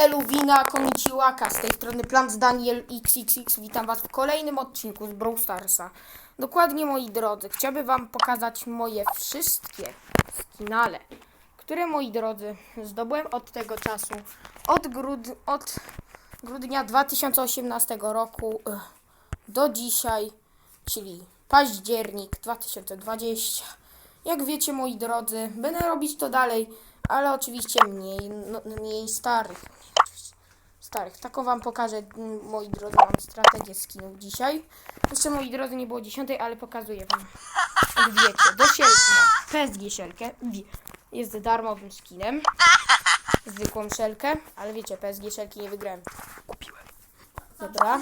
Eluwina Koniciłaka, z tej strony Plants Daniel XXX. Witam Was w kolejnym odcinku z Brawl Starsa. Dokładnie, moi drodzy, chciałbym Wam pokazać moje wszystkie skinale, które, moi drodzy, zdobyłem od tego czasu, od, grud od grudnia 2018 roku eh, do dzisiaj, czyli październik 2020. Jak wiecie, moi drodzy, będę robić to dalej, ale oczywiście mniej, no, mniej starych. Starych. Taką wam pokażę, moi drodzy, mam strategię skinów dzisiaj. Jeszcze, moi drodzy, nie było dziesiątej, ale pokazuję wam. Wiecie, do sielki mam PSG szelkę. Wi- Jest darmowym skinem. Zwykłą szelkę, ale wiecie, PSG szelki nie wygrałem. Kupiłem. Dobra.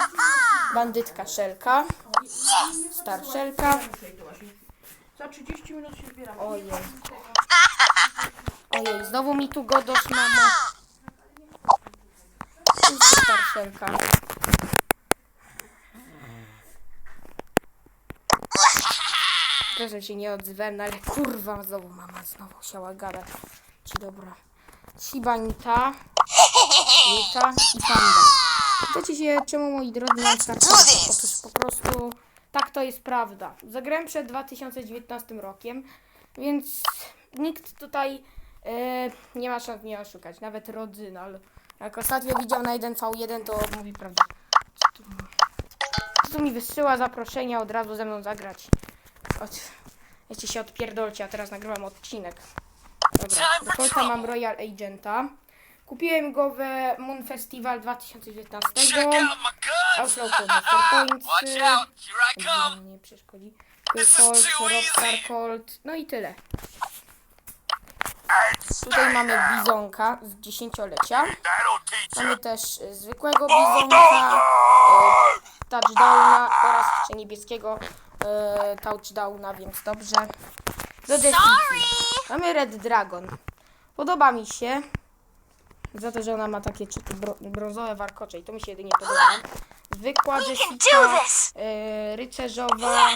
Bandytka szelka. Star szelka. Za 30 minut się zbieram. Ojej. Ojej, znowu mi tu godosz, mama. Starszelka. Proszę się nie odzywałem, no ale kurwa, znowu mama znowu chciała gadać. Ci dobra. Shibanita, Nita i Panda. Pytacie się, czemu moi drodzy mam starterkę? Otóż po prostu tak to jest prawda. Zagrałem przed 2019 rokiem, więc nikt tutaj e, nie ma szans mnie oszukać. Nawet Rodzynal. Jak ostatnio widział na 1v1, to mówi prawdę. Co tu, co tu mi wysyła zaproszenia od razu ze mną zagrać? Od, wiecie się odpierdolcie, a teraz nagrywam odcinek. Dobra, do końca mam Royal Agenta. Kupiłem go we Moon Festival 2019. Check out my guns! Outlaw Master Points. Nie przeszkodzi. Colt, Rockstar Colt, no i tyle. Tutaj mamy bizonka z dziesięciolecia. Mamy też y, zwykłego bizonka, y, touchdowna oraz jeszcze niebieskiego y, touchdowna, więc dobrze. Do definicji. Mamy Red Dragon. Podoba mi się. Za to, że ona ma takie czy- bro, brązowe warkocze i to mi się jedynie podoba. Zwykła Jessica, y, rycerzowa,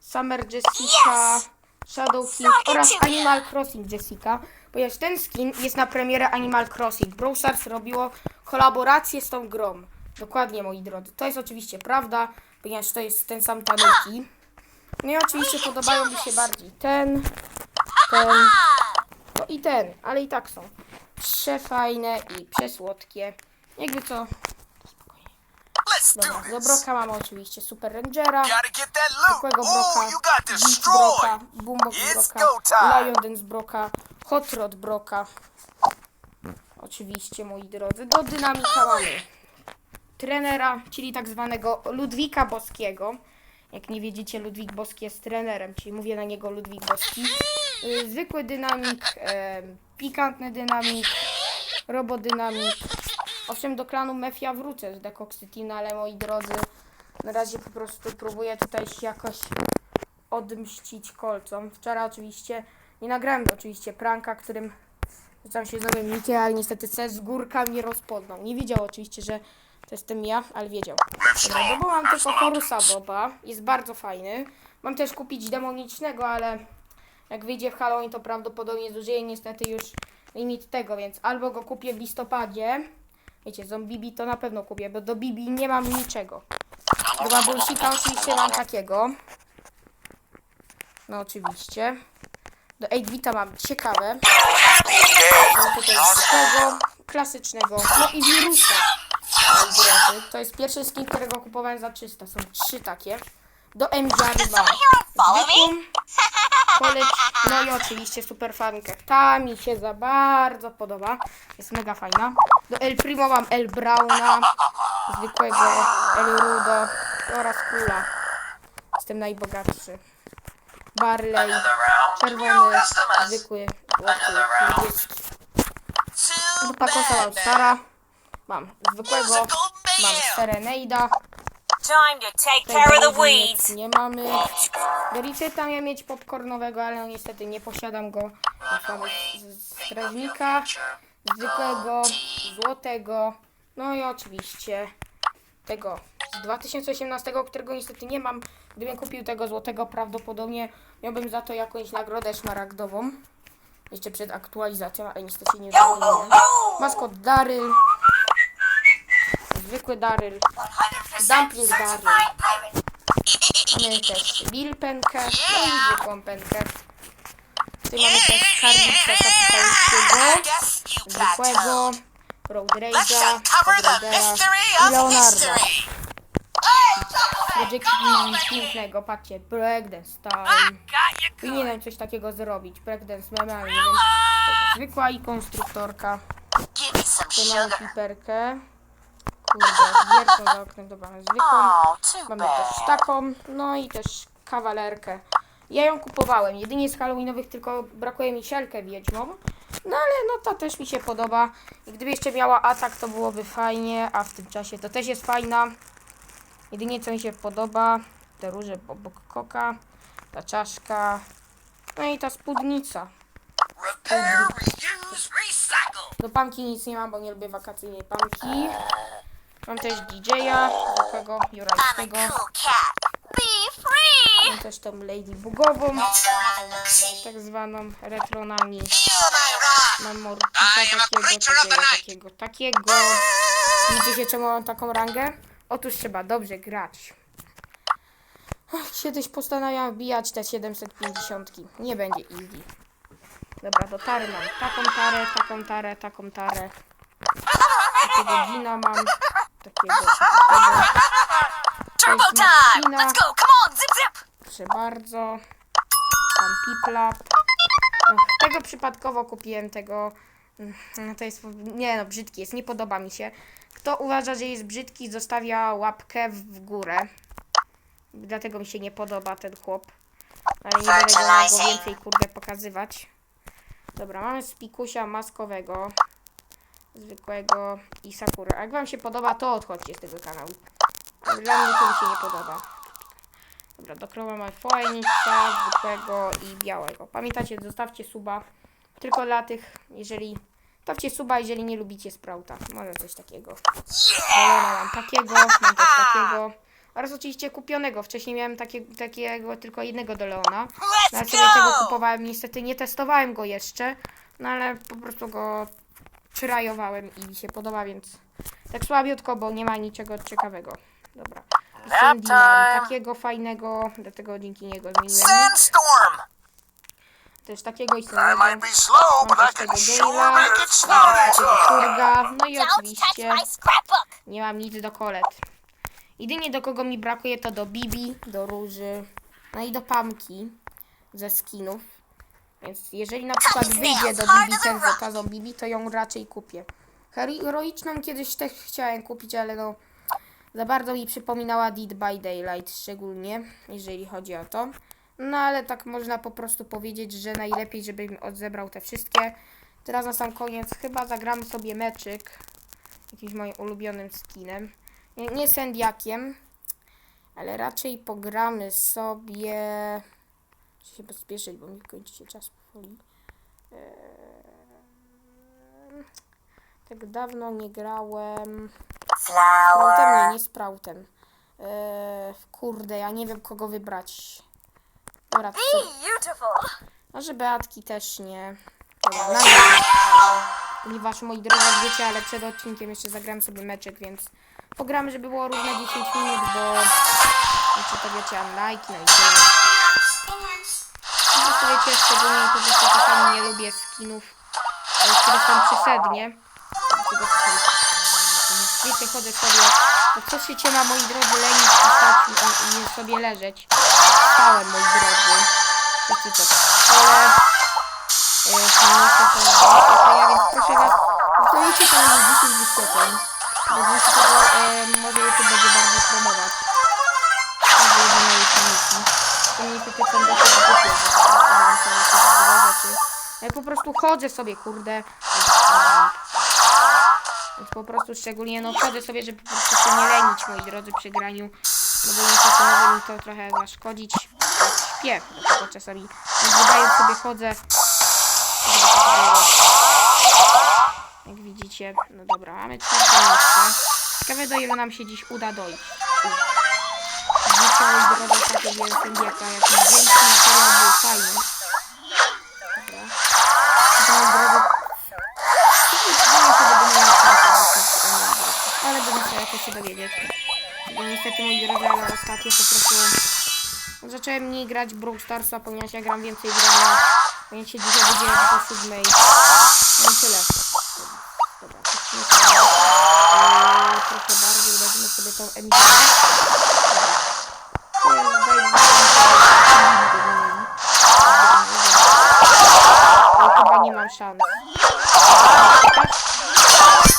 Summer Jessica, Shadow King oraz Animal Crossing Jessica. Ponieważ ten skin jest na premierę Animal Crossing. Brawl Stars robiło kolaborację z tą grą. Dokładnie, moi drodzy. To jest oczywiście prawda, ponieważ to jest ten sam Tanuki. No i oczywiście podobają mi się bardziej ten, ten, no i ten, ale i tak są przefajne i przesłodkie. Jakby co, dobra, do! Broka mamy oczywiście Super Rangera, zwykłego Broka, Beat Broka! Boombox Broka. Lion Dance Broka, Hot Rod Broka. Oczywiście, moi drodzy, do dynamika mamy trenera, czyli tak zwanego Ludwika Boskiego. Jak nie wiedziecie, Ludwik Boski jest trenerem, czyli mówię na niego Ludwik Boski. Y, Zwykły dynamik, em, pikantny dynamik, robodynamik. Owszem, do klanu Mefia wrócę z Team, no ale moi drodzy, na razie po prostu próbuję tutaj się jakoś odmścić kolcom. Wczoraj oczywiście nie nagrałem oczywiście pranka, którym rzucam się z nowym ale niestety C z górka mnie rozpoznał. Nie wiedział oczywiście, że to jestem ja, ale wiedział. Dobra, bo mam tylko Horusa Boba, jest bardzo fajny. Mam też kupić demonicznego, ale jak wyjdzie w Halloween, to prawdopodobnie zużyję niestety już limit tego, więc albo go kupię w listopadzie. Wiecie, Zombibi to na pewno kupię, bo do Bibi nie mam niczego. Do Babulsika oczywiście mam takiego. No oczywiście. Do 8-bita mam ciekawe. Mam tutaj zwykłego, klasycznego, no i wirusa. To jest pierwszy skin, którego kupowałem za 300. Są trzy takie. Do M-Jary mam zwykłą, poleć, no i oczywiście super fankę. Ta mi się za bardzo podoba. Jest mega fajna. Do El Primo mam El Browna, zwykłego El Rudo oraz Kula. Jestem najbogatszy. Barley, czerwony, zwykły, niebieski. Do Pakosa mam Stara. Mam zwykłego, mam Serenade'a. Time to take Tutaj care of the weeds. Nie mamy. Do Riceta miałem mieć popcornowego, ale no niestety nie posiadam go. Mamy strażnika, zwykłego, złotego, no i oczywiście tego z 2018, którego niestety nie mam. Gdybym kupił tego złotego, prawdopodobnie miałbym za to jakąś nagrodę szmaragdową. Jeszcze przed aktualizacją, ale niestety nie się. Maskot Daryl, zwykły daryl, 100% Dumpling pirate. Mamy też Bill penkę, no i zwykłą penkę. Tu mamy też you got zwykłego, Road Rage'a, i. Projekcik mamy pięknego, patrzcie, breakdance you Powinienem coś takiego zrobić, breakdance wiem. Zwykła i konstruktorka. Tu mamy piperkę. Kurde, wiertą za oknem, dobra, zwykłą. Mamy też taką, no i też kawalerkę. Ja ją kupowałem, jedynie z Halloweenowych tylko brakuje mi sielkę wiedźmą. No ale no to też mi się podoba. I gdyby jeszcze miała atak, to byłoby fajnie, a w tym czasie to też jest fajna. Jedynie co mi się podoba, te róże obok koka, ta czaszka, no i ta spódnica. Do pamki nic nie mam, bo nie lubię wakacyjnej pamki. Mam też DJ-a, I'm jurajskiego. Mam też tą Lady Bugową, look-see. tak zwaną retronami. Mam morpika I am a takiego, takiego, takiego, takiego. Widzicie czemu mam taką rangę? Otóż trzeba dobrze grać. Kiedyś postanawiam wbijać te 750. Nie będzie easy. Dobra, do tary mam taką tarę, taką tarę, taką tarę. Takiego dina mam. Takiego. Turbo time! Let's go! Come on, zip zip! Proszę bardzo. Tam piplap. Tego przypadkowo kupiłem, tego... mm, To jest... Nie no, brzydki jest, nie podoba mi się. Kto uważa, że jest brzydki, zostawia łapkę w górę. Dlatego mi się nie podoba ten chłop. Ale nie będę go więcej kurde pokazywać. Dobra, mamy spikusia maskowego. Zwykłego i Sakura. Jak wam się podoba, to odchodźcie z tego kanału. Dla mnie to mi się nie podoba. Dobra, do krowa mamy fajnika, zwykłego i białego. Pamiętajcie, zostawcie suba. Tylko dla tych, jeżeli... Stawcie suba, jeżeli nie lubicie Sprouta. Może coś takiego. Balona mam takiego, mam też takiego. Oraz oczywiście kupionego. Wcześniej miałem takie, takiego tylko jednego do Leona. No, ale sobie tego kupowałem. Niestety nie testowałem go jeszcze. No ale po prostu go przyrajowałem i mi się podoba, więc tak słabiutko, bo nie ma niczego ciekawego. Dobra. Sandy mam takiego fajnego, dlatego dzięki niego zmieniłem. Sandstorm. Też takiego i samego. Mam też tego Gale'a, Turga, no i oczywiście nie mam nic do kolet. Jedynie do kogo mi brakuje to do Bibi, do Róży, no i do Pamki ze skinów. Więc jeżeli na przykład wyjdzie do Bibi ten z okazją Bibi, to ją raczej kupię. Heroiczną kiedyś też chciałem kupić, ale no za bardzo mi przypominała Dead by Daylight, szczególnie jeżeli chodzi o to. No ale tak można po prostu powiedzieć, że najlepiej, żebym odzebrał te wszystkie. Teraz na sam koniec chyba zagramy sobie meczyk jakimś moim ulubionym skinem. Nie, nie sędziakiem, ale raczej pogramy sobie. Muszę się pospieszyć, bo mi kończy się czas powoli. Eee, tak dawno nie grałem. Sproutem, nie, nie Sproutem. Eee, kurde, ja nie wiem kogo wybrać. Dobra, to! Może Beatki też nie. Dobra, na nie. Ponieważ moi drodzy, wiecie, ale przed odcinkiem jeszcze zagram sobie meczek, więc pogramy, żeby było równe 10 minut, bo jeszcze to wiecie, unlike, no i tyle. Po prostu wiecie, szczególnie po prostu czasami nie lubię skinów, e, które są przesadnie. To Wiecie, chodzę sobie, to co się cię ma, moi drodzy, lenić i stać i- nie sobie leżeć. Stałem, moi drodzy. Wiecie co, ale... e, to nie to wyświetlenia, więc proszę was, zostawicie to na 10 wyświetleń. Bo dzięki tego e, może YouTube będzie bardziej promować. Będzie moje filmiki. To niestety są dosyć Ja po prostu chodzę sobie, kurde. Więc po prostu szczególnie no chodzę sobie, żeby po prostu się nie lenić, moi drodzy, przy graniu. No bo niestety mi to trochę zaszkodzić. Śpię, dlatego czasami nagrywając sobie chodzę. Jak widzicie, no dobra, mamy czwarte miejsce. Ciekawe do ile nam się dziś uda dojść. Moi drodzy, takie wielkie wieka, jakiś większy materiał był fajny. To, drodzy, Boję się, nie mieć czasu, ale będę sobie łatwo się dowiedzieć. Bo niestety moi drodzy, ale ostatnio po prostu zacząłem mniej grać Brawl Starsa, ponieważ ja gram więcej grania. Ponieważ się dzisiaj budziłem do siódmej. No i tyle. Dobra, puścimy sobie yy, trochę bardziej, weźmy sobie tą emisję. Mam szans.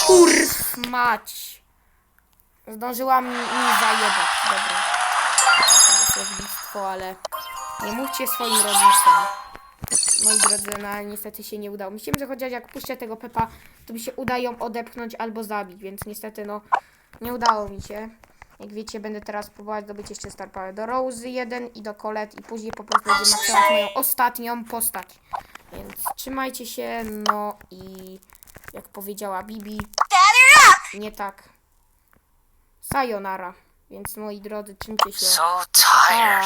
Kurw mać! Zdążyłam mi, mi zajebać, dobra. To jest listwo, ale nie mówcie swoim rodzicom. Moi drodzy, no niestety się nie udało. Myślałem, że chociaż jak puszczę tego Pepa, to mi się uda ją odepchnąć albo zabić, więc niestety no nie udało mi się. Jak wiecie, będę teraz próbować zdobyć jeszcze Star Power do Rose 1 i do Colette i później po prostu będę maksować moją ostatnią postać. Więc trzymajcie się, no i jak powiedziała Bibi, nie tak. Sayonara. Więc moi drodzy, trzymcie się. So tired.